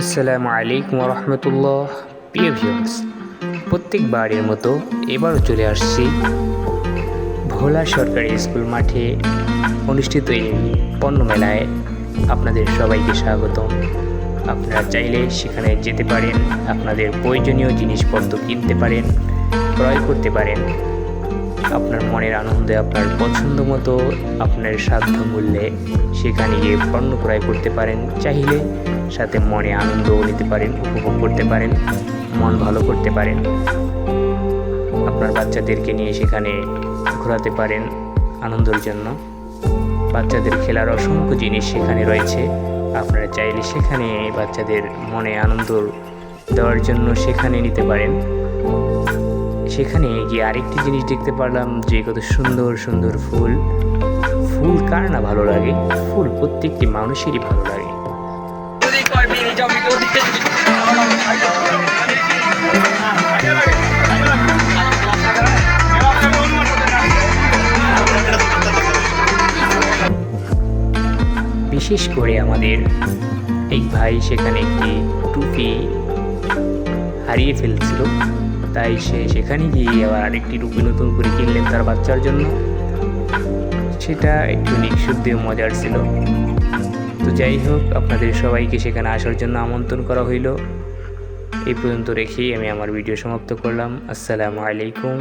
আসসালামু আলাইকুম রহমতুল্লাহ প্রিয় ভিউয়ার্স প্রত্যেকবারের মতো এবারও চলে আসছি ভোলা সরকারি স্কুল মাঠে অনুষ্ঠিত এই পণ্য মেলায় আপনাদের সবাইকে স্বাগতম। আপনারা চাইলে সেখানে যেতে পারেন, আপনাদের প্রয়োজনীয় জিনিসপত্র কিনতে পারেন, ক্রয় করতে পারেন। আপনার মনের আনন্দে, আপনার পছন্দ মতো, আপনার সাধ্য মূল্যে সেখানে গিয়ে পণ্য ক্রয় করতে পারেন। চাইলে সাথে মনে আনন্দও নিতে পারেন, উপভোগ করতে পারেন, মন ভালো করতে পারেন। আপনার বাচ্চাদেরকে নিয়ে সেখানে ঘোরাতে পারেন আনন্দের জন্য। বাচ্চাদের খেলার অসংখ্য জিনিস সেখানে রয়েছে। আপনারা চাইলে সেখানে বাচ্চাদের মনে আনন্দ দেওয়ার জন্য সেখানে নিতে পারেন। সেখানে গিয়ে আরেকটি জিনিস দেখতে পারলাম যে কত সুন্দর সুন্দর ফুল। ফুল কার না ভালো লাগে? ফুল প্রত্যেকটি মানুষেরই ভালো লাগে। বিশেষ করে আমাদের এক ভাই সেখানে একটি টুপি হারিয়ে ফেলছিল। তাই সে সেখানে গিয়ে আবার আরেকটি রুপি নতুন করে কিনলেন তার বাচ্চার জন্য। সেটা একটু নিঃশুদ্ধ মজার ছিল। তো যাই হোক, আপনাদের সবাইকে সেখানে আসার জন্য আমন্ত্রণ করা হইল। এই পর্যন্ত রেখেই আমি আমার ভিডিও সমাপ্ত করলাম। আসসালামু আলাইকুম।